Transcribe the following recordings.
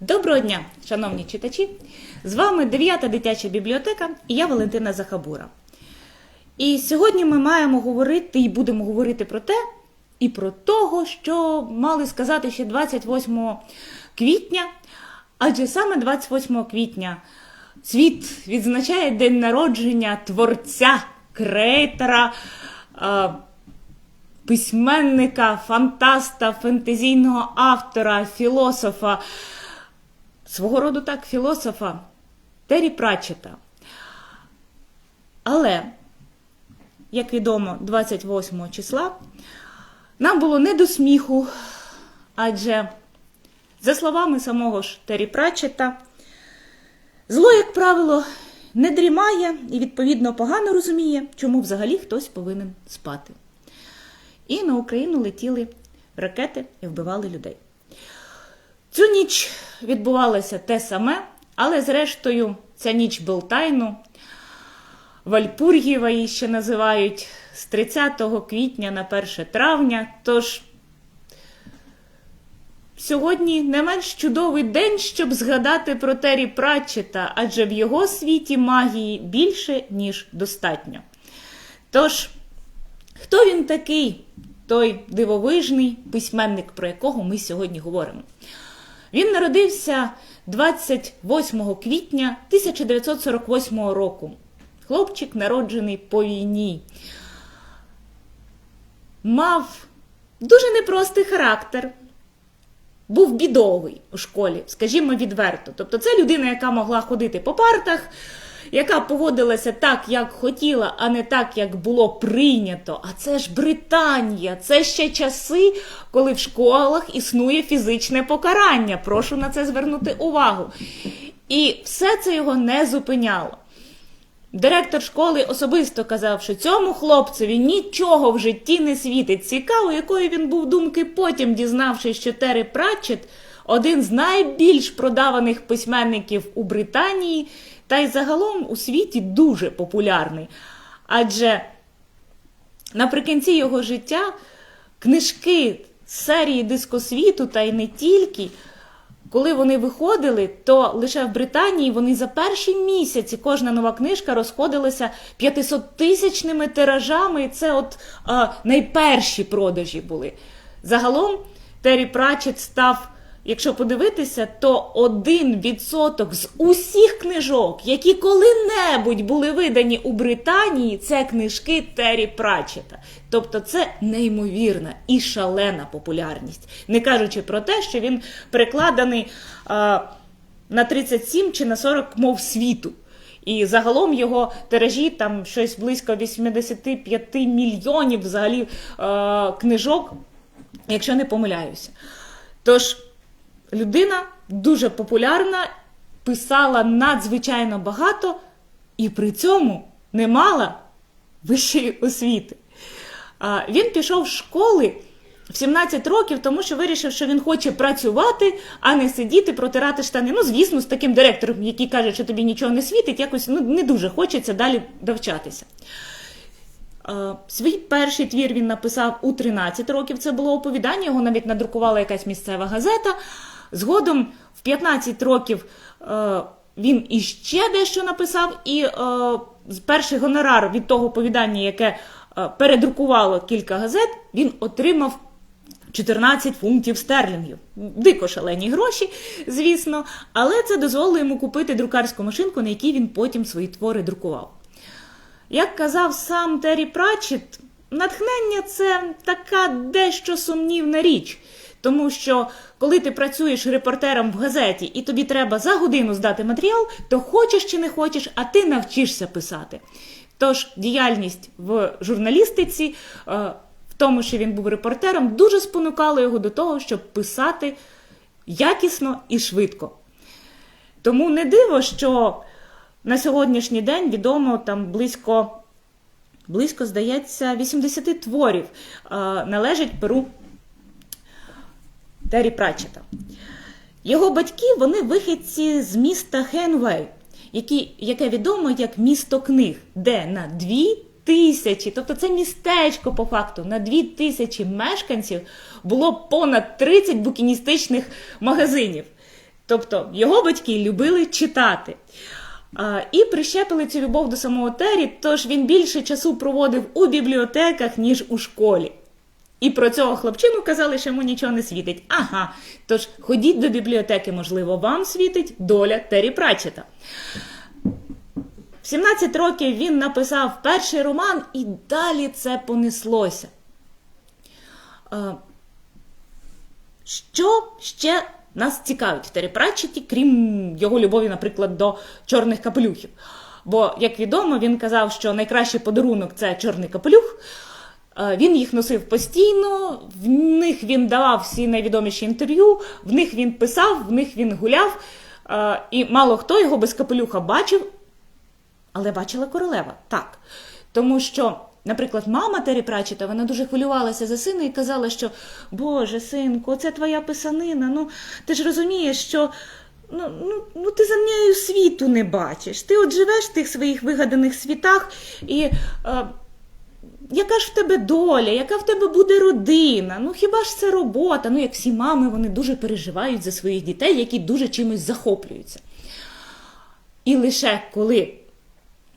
Доброго дня, шановні читачі! З вами 9 дитяча бібліотека і я Валентина Захабура. І сьогодні ми маємо говорити і будемо говорити про те, і про того, що мали сказати ще 28 квітня, адже саме 28 квітня світ відзначає день народження творця, креатора. Письменника, фантаста, фентезійного автора, філософа, свого роду так, філософа Террі Пратчета. Але, як відомо, 28 числа нам було не до сміху, адже, за словами самого ж Террі Пратчета, зло, як правило, не дрімає і, відповідно, погано розуміє, чому взагалі хтось повинен спати. І на Україну летіли ракети і вбивали людей. Цю ніч відбувалося те саме, але зрештою ця ніч Белтайну, Вальпургієва її ще називають з 30 квітня на 1 травня. Тож сьогодні не менш чудовий день, щоб згадати про Террі Пратчета, адже в його світі магії більше, ніж достатньо. Тож, хто він такий, той дивовижний письменник, про якого ми сьогодні говоримо? Він народився 28 квітня 1948 року. Хлопчик, народжений по війні. Мав дуже непростий характер. Був бідовий у школі, скажімо відверто. Тобто, це людина, яка могла ходити по партах, яка поводилася так, як хотіла, а не так, як було прийнято. А це ж Британія, це ще часи, коли в школах існує фізичне покарання. Прошу на це звернути увагу. І все це його не зупиняло. Директор школи особисто казав, що цьому хлопцеві нічого в житті не світить. Цікаво, якої він був думки потім, дізнавшись, що Терри Пратчет один з найбільш продаваних письменників у Британії, та й загалом у світі дуже популярний. Адже наприкінці його життя книжки з серії дискосвіту, та й не тільки. Коли вони виходили, то лише в Британії вони за перші місяці кожна нова книжка розходилася 500-тисячними тиражами. І це от а, найперші продажі були. Загалом Террі Пратчет став, якщо подивитися, то один відсоток з усіх книжок, які коли-небудь були видані у Британії, це книжки Террі Пратчета. Тобто це неймовірна і шалена популярність. Не кажучи про те, що він перекладений а, на 37 чи на 40 мов світу. І загалом його тиражі там щось близько 85 мільйонів взагалі е, книжок, якщо не помиляюся. Тож людина дуже популярна, писала надзвичайно багато і при цьому не мала вищої освіти. Він пішов з школи в 17 років, тому що вирішив, що він хоче працювати, а не сидіти, протирати штани. Ну, звісно, з таким директором, який каже, що тобі нічого не світить, якось ну, не дуже хочеться далі довчатися. Свій перший твір він написав у 13 років. Це було оповідання, його навіть надрукувала якась місцева газета. Згодом в 15 років е, він іще дещо написав, і е, перший гонорар від того оповідання, яке е, передрукувало кілька газет, він отримав 14 фунтів стерлінгів. Дико шалені гроші, звісно, але це дозволило йому купити друкарську машинку, на якій він потім свої твори друкував. Як казав сам Террі Пратчет, натхнення це така дещо сумнівна річ. Тому що коли ти працюєш репортером в газеті і тобі треба за годину здати матеріал, то хочеш чи не хочеш, а ти навчишся писати. Тож діяльність в журналістиці, е, в тому, що він був репортером, дуже спонукала його до того, щоб писати якісно і швидко. Тому не диво, що на сьогоднішній день відомо там близько, близько здається, 80 творів е, належать перу Террі Пратчета. Його батьки вони вихідці з міста Хенвей, яке відомо як місто книг, де на дві тисячі, тобто це містечко по факту, на дві тисячі мешканців було понад 30 букіністичних магазинів. Тобто його батьки любили читати. А, І прищепили цю любов до самого Террі, тож він більше часу проводив у бібліотеках, ніж у школі. І про цього хлопчину казали, що йому нічого не світить. Ага, тож ходіть до бібліотеки, можливо, вам світить доля Террі Пратчета. В 17 років він написав перший роман, і далі це понеслося. Е, Що ще нас цікавить в Террі Пратчеті, крім його любові, наприклад, до чорних капелюхів? Бо, як відомо, він казав, що найкращий подарунок це чорний капелюх. Е, Він їх носив постійно, в них він давав всі найвідоміші інтерв'ю, в них він писав, в них він гуляв, е, і мало хто його без капелюха бачив, але бачила королева, так. Тому що, наприклад, мама Террі Пратчета, вона дуже хвилювалася за сина і казала, що Боже, синку, це твоя писанина. Ну, ти ж розумієш, що ну, ну, ну, ти за нею світу не бачиш. Ти от живеш в тих своїх вигаданих світах, і е, яка ж в тебе доля, яка в тебе буде родина? Ну хіба ж це робота? Ну, як всі мами, вони дуже переживають за своїх дітей, які дуже чимось захоплюються. І лише коли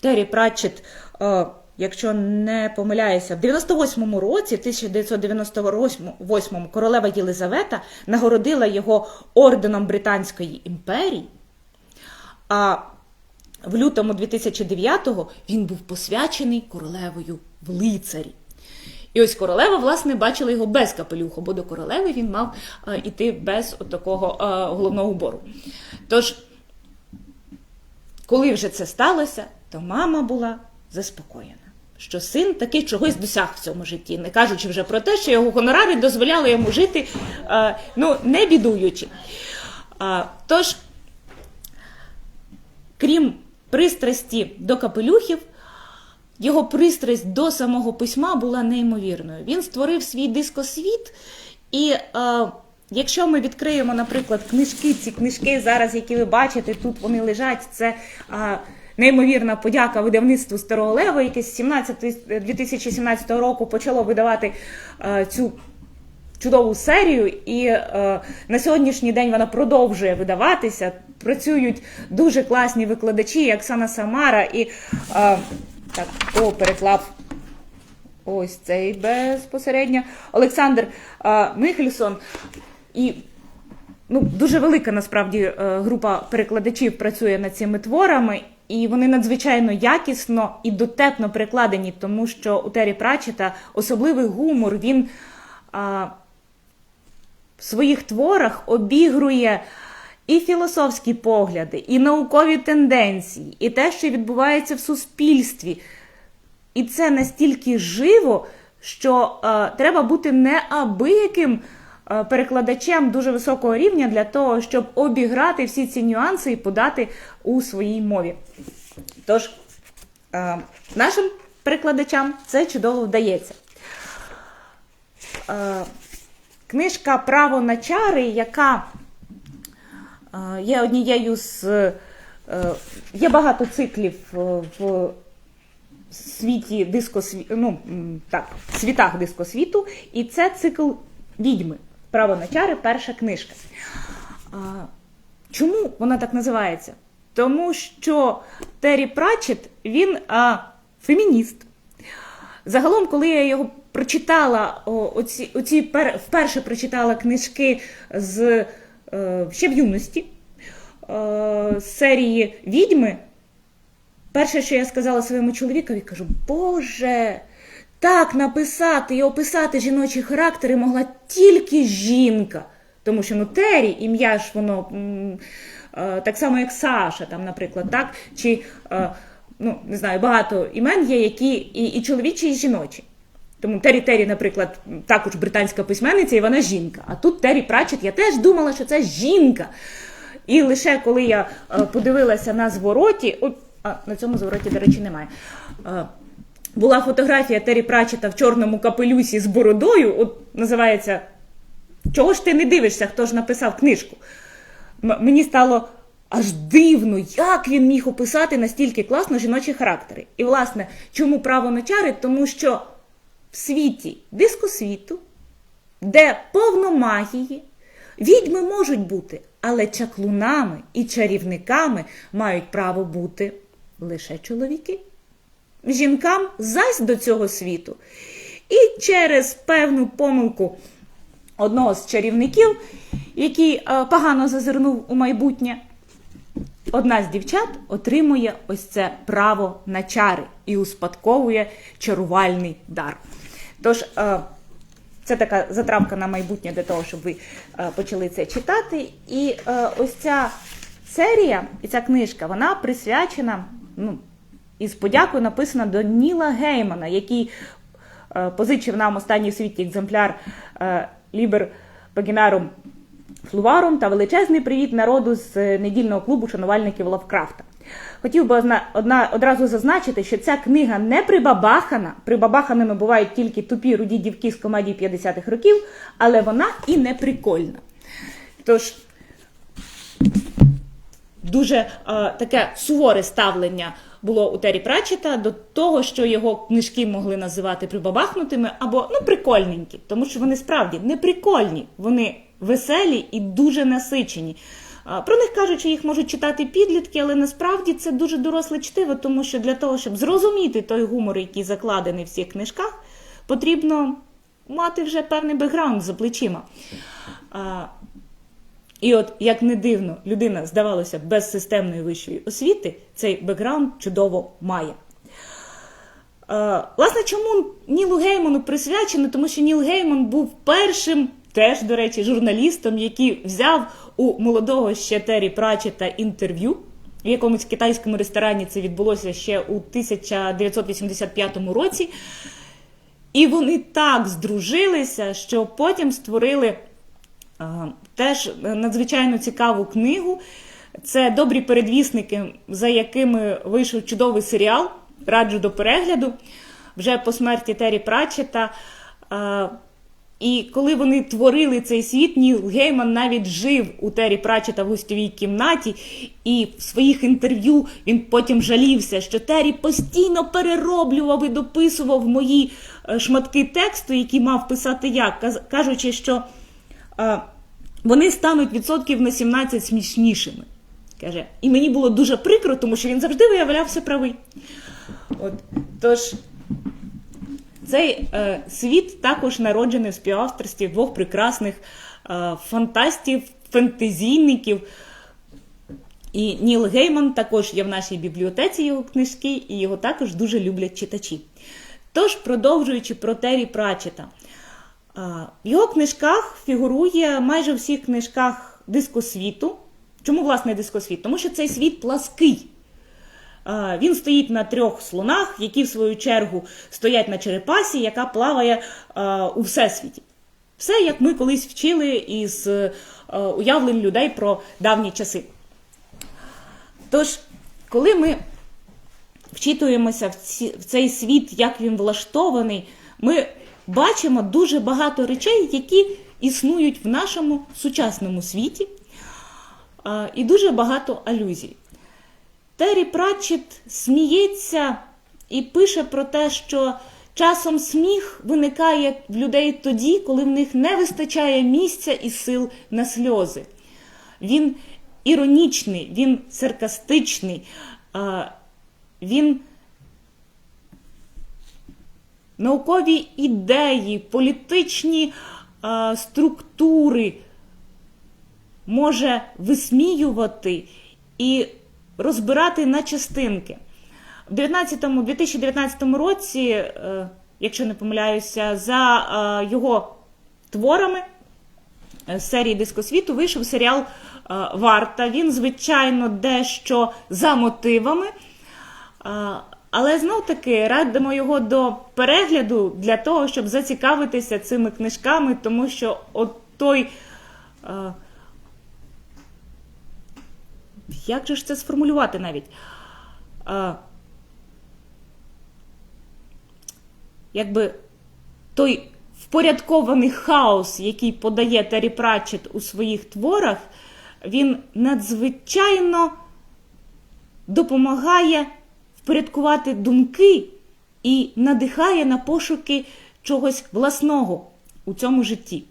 Террі Пратчет, е, якщо не помиляюся, в 98-му році, в 1998-му, королева Єлизавета нагородила його орденом Британської імперії. А в лютому 2009-го він був посвячений королевою в лицарі. І ось королева, власне, бачила його без капелюха, бо до королеви він мав е, іти без такого головного убору. Тож, коли вже це сталося, то мама була заспокоєна, що син таки чогось досяг в цьому житті, не кажучи вже про те, що його гонорари дозволяли йому жити, е, ну, не бідуючи. Е, Тож, крім пристрасті до капелюхів, його пристрасть до самого письма була неймовірною. Він створив свій дискосвіт, і е, якщо ми відкриємо, наприклад, книжки, ці книжки зараз, які ви бачите, тут вони лежать, це е, неймовірна подяка видавництву Старого Лева, яке з 17, 2017 року почало видавати е, цю чудову серію, і е, на сьогоднішній день вона продовжує видаватися. Працюють дуже класні викладачі, як Оксана Самара і е, так, хто переклав ось цей безпосередньо Олександр е, Михельсон. І ну, дуже велика насправді е, група перекладачів працює над цими творами. І вони надзвичайно якісно і дотепно перекладені, тому що у Террі Пратчета особливий гумор. Він а, в своїх творах обігрує і філософські погляди, і наукові тенденції, і те, що відбувається в суспільстві. І це настільки живо, що е, треба бути неабияким е, перекладачем дуже високого рівня для того, щоб обіграти всі ці нюанси і подати у своїй мові. Тож, е, нашим перекладачам це чудово вдається. Е, книжка Право на чари, яка є однією з. е, Є багато циклів е, в світі дискосві... ну, так, світах дискосвіту, і це цикл відьми. Право на чари, перша книжка. Чому вона так називається? Тому що Террі Пратчет, він а, фемініст. Загалом, коли я його прочитала, оці, оці пер, вперше прочитала книжки з е, ще в юності е, з серії Відьми, перше, що я сказала своєму чоловікові, кажу, Боже, так написати і описати жіночі характери могла тільки жінка. Тому що ну Террі, ім'я ж воно е, так само, як Саша, там, наприклад, так? Чи е, ну, не знаю, багато імен є, які і, і чоловічі, і жіночі. Тому Террі Террі, наприклад, також британська письменниця, і вона жінка. А тут Террі Пратчет, я теж думала, що це жінка. І лише коли я е, подивилася на звороті, от, а на цьому звороті, до речі, немає. Е, була фотографія Террі Пратчета в чорному капелюсі з бородою, от називається Чого ж ти не дивишся, хто ж написав книжку? М- мені стало аж дивно, як він міг описати настільки класно жіночі характери. І, власне, чому право на чари? Тому що в світі дискосвіту, де повно магії, відьми можуть бути, але чаклунами і чарівниками мають право бути лише чоловіки. Жінкам зась до цього світу. І через певну помилку одного з чарівників, який е, погано зазирнув у майбутнє, одна з дівчат отримує ось це право на чари і успадковує чарувальний дар. Тож, е, це така затравка на майбутнє для того, щоб ви е, почали це читати. І е, ось ця серія, і ця книжка, вона присвячена, ну, із подякою написана до Ніла Геймана, який позичив нам останній в світі екземпляр Лібер Пагінарум Флуварум та величезний привіт народу з недільного клубу шанувальників Лавкрафта. Хотів би одна, одна, одразу зазначити, що ця книга не прибабахана. Прибабаханими бувають тільки тупі руді дівки з комедії 50-х років, але вона і не прикольна. Тож дуже е, таке суворе ставлення було у Террі Пратчета до того, що його книжки могли називати прибабахнутими або ну прикольненькі, тому що вони справді не прикольні, вони веселі і дуже насичені. Про них кажуть, що їх можуть читати підлітки, але насправді це дуже доросле чтиво, тому що для того, щоб зрозуміти той гумор, який закладений в цих книжках, потрібно мати вже певний бекграунд за плечима. І от, як не дивно, людина, здавалося, без системної вищої освіти цей бекграунд чудово має. Власне, чому Нілу Гейману присвячено? Тому що Ніл Гейман був першим, теж, до речі, журналістом, який взяв у молодого ще Террі Пратчета інтерв'ю. В якомусь китайському ресторані це відбулося ще у 1985 році. І вони так здружилися, що потім створили а, теж надзвичайно цікаву книгу. Це добрі передвісники, за якими вийшов чудовий серіал. Раджу до перегляду вже по смерті Террі Пратчета. А, і коли вони творили цей світ, Ніл Гейман навіть жив у Террі Пратчета в гостьовій кімнаті, і в своїх інтерв'ю він потім жалівся, що Террі постійно перероблював і дописував мої е, шматки тексту, які мав писати я, кажучи, що е, вони стануть відсотків на 17 смішнішими. Каже, і мені було дуже прикро, тому що він завжди виявлявся правий. От, тож, цей е, світ також народжений в співавторстві двох прекрасних е, фантастів, фентезійників. І Ніл Гейман також є в нашій бібліотеці його книжки, і його також дуже люблять читачі. Тож, продовжуючи про Террі Пратчета, а, в його книжках фігурує майже в всіх книжках дискосвіту. Чому, власне, дискосвіт? Тому що цей світ плаский. Він стоїть на трьох слонах, які, в свою чергу, стоять на черепасі, яка плаває у всесвіті. Все, як ми колись вчили із е, уявлень людей про давні часи. Тож, коли ми вчитуємося в, цей світ, як він влаштований, ми бачимо дуже багато речей, які існують в нашому сучасному світі, і дуже багато алюзій. Террі Пратчет сміється і пише про те, що часом сміх виникає в людей тоді, коли в них не вистачає місця і сил на сльози. Він іронічний, він саркастичний, він наукові ідеї, політичні структури може висміювати і розбирати на частинки. В 2019 році, е, якщо не помиляюся, за е, його творами е, з серії Дискосвіту вийшов серіал е, Варта. Він, звичайно, дещо за мотивами. Але знов таки радимо його до перегляду для того, щоб зацікавитися цими книжками, тому що от той. Як же ж це сформулювати навіть? Е, Якби той впорядкований хаос, який подає Террі Пратчет у своїх творах, він надзвичайно допомагає впорядкувати думки і надихає на пошуки чогось власного у цьому житті.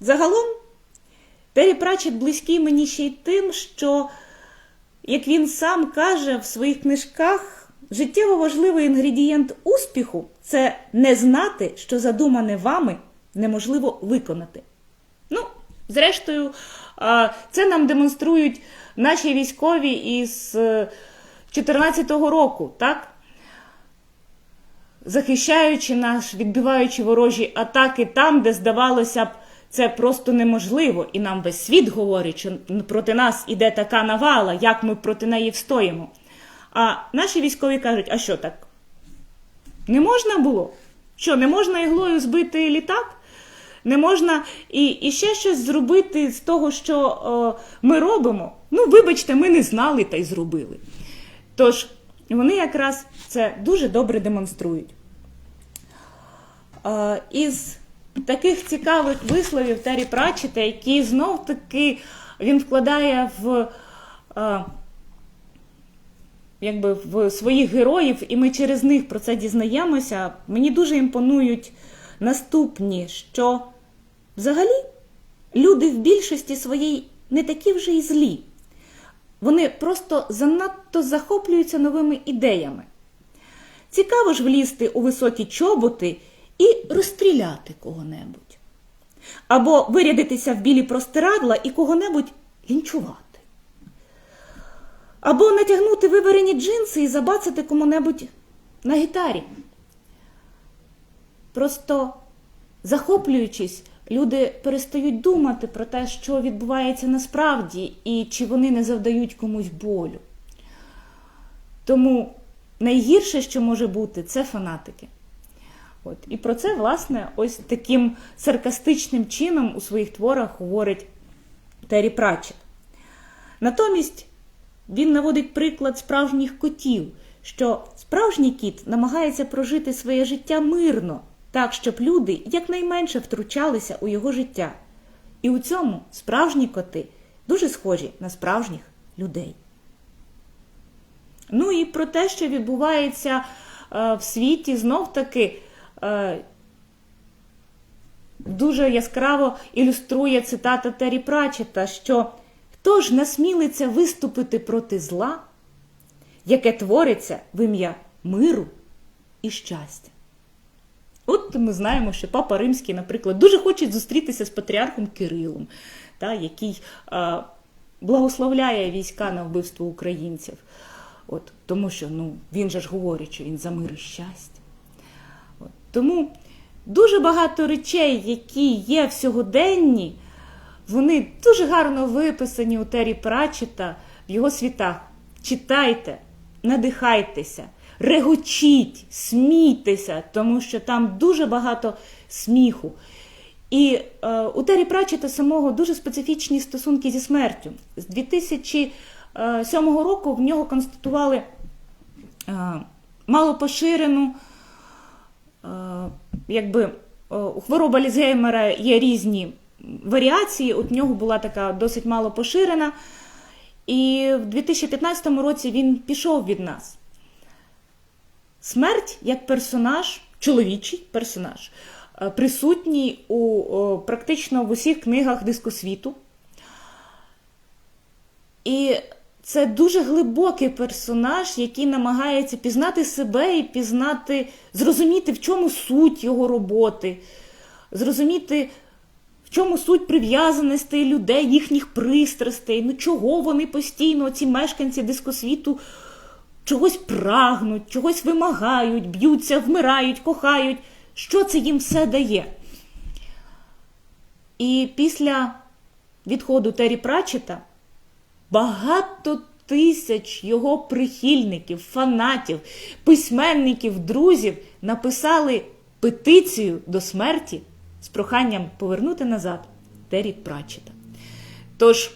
Загалом, Террі Пратчет близький мені ще й тим, що, як він сам каже в своїх книжках, життєво важливий інгредієнт успіху це не знати, що задумане вами неможливо виконати. Ну, зрештою, е, це нам демонструють наші військові із 2014 року, так? захищаючи нас, відбиваючи ворожі атаки там, де здавалося б, це просто неможливо, і нам весь світ говорить, що проти нас іде така навала, як ми проти неї встоїмо. А наші військові кажуть, а що так? Не можна було? Що, не можна іглою збити літак? Не можна і і ще щось зробити з того, що о, ми робимо. Ну, вибачте, ми не знали та й зробили. Тож, вони якраз це дуже добре демонструють. Е, із таких цікавих висловів Террі Пратчета, які знов таки він вкладає в е, якби в своїх героїв, і ми через них про це дізнаємося. Мені дуже імпонують наступні, що взагалі люди в більшості своїй не такі вже й злі. Вони просто занадто захоплюються новими ідеями. Цікаво ж влізти у високі чоботи і розстріляти кого-небудь. Або вирядитися в білі простирадла і кого-небудь лінчувати. Або натягнути виверені джинси і забацати кому-небудь на гітарі. Просто захоплюючись, люди перестають думати про те, що відбувається насправді, і чи вони не завдають комусь болю. Тому найгірше, що може бути, це фанатики. От. І про це, власне, ось таким саркастичним чином у своїх творах говорить Террі Пратчет. Натомість він наводить приклад справжніх котів, що справжній кіт намагається прожити своє життя мирно, так, щоб люди якнайменше втручалися у його життя. І у цьому справжні коти дуже схожі на справжніх людей. Ну і про те, що відбувається е, в світі, знов таки дуже яскраво ілюструє цитата Террі Пратчета, що хто ж насмілиться виступити проти зла, яке твориться в ім'я миру і щастя. От ми знаємо, що Папа Римський, наприклад, дуже хоче зустрітися з патріархом Кирилом, та, який е, благословляє війська на вбивство українців. От, Тому що ну, він же ж говорить, що він за мир і щастя. Тому дуже багато речей, які є в сьогоденні, вони дуже гарно виписані у Тері Пратчета в його світах. Читайте, надихайтеся, регочіть, смійтеся, тому що там дуже багато сміху. І е, у Тері Пратчета самого дуже специфічні стосунки зі смертю. З 2007 року в нього констатували е, малопоширену, е, якби е, у хвороби Лізгеймера є різні варіації. У нього була така досить мало поширена. І в 2015 році він пішов від нас. Смерть як персонаж, чоловічий персонаж, присутній у практично в усіх книгах дискосвіту. І це дуже глибокий персонаж, який намагається пізнати себе і пізнати, зрозуміти, в чому суть його роботи, зрозуміти, в чому суть прив'язаностей людей, їхніх пристрастей, ну чого вони постійно, ці мешканці дискосвіту, чогось прагнуть, чогось вимагають, б'ються, вмирають, кохають. Що це їм все дає? І після відходу Террі Пратчета багато тисяч його прихильників, фанатів, письменників, друзів написали петицію до смерті з проханням повернути назад Террі Пратчета. Тож,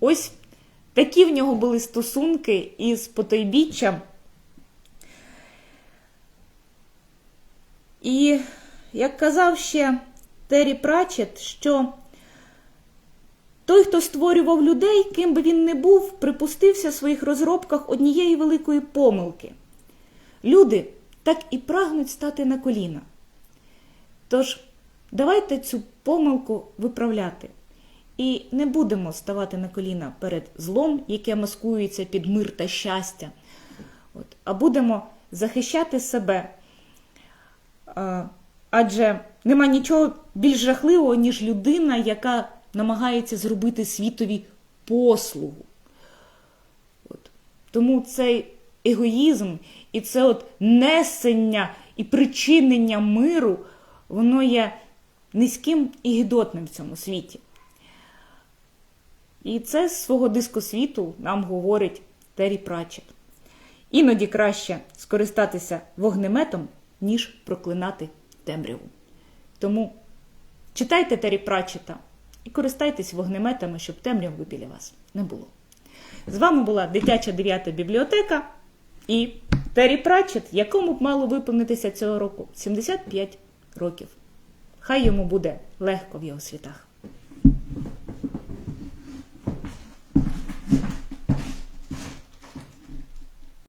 ось такі в нього були стосунки із потойбіччям. І, як казав ще Террі Пратчет, що той, хто створював людей, ким би він не був, припустився в своїх розробках однієї великої помилки. Люди так і прагнуть стати на коліна. Тож, давайте цю помилку виправляти. І не будемо ставати на коліна перед злом, яке маскується під мир та щастя, От, а будемо захищати себе. Адже нема нічого більш жахливого, ніж людина, яка намагається зробити світові послугу. От. Тому цей егоїзм і це от несення і причинення миру, воно є низьким і гідотним в цьому світі. І це з свого дискосвіту нам говорить Террі Пратчет. Іноді краще скористатися вогнеметом, ніж проклинати темряву. Тому читайте Террі Пратчета і користайтесь вогнеметами, щоб темряви біля вас не було. З вами була дитяча 9 бібліотека і Террі Пратчет, якому б мало виповнитися цього року 75 років. Хай йому буде легко в його світах.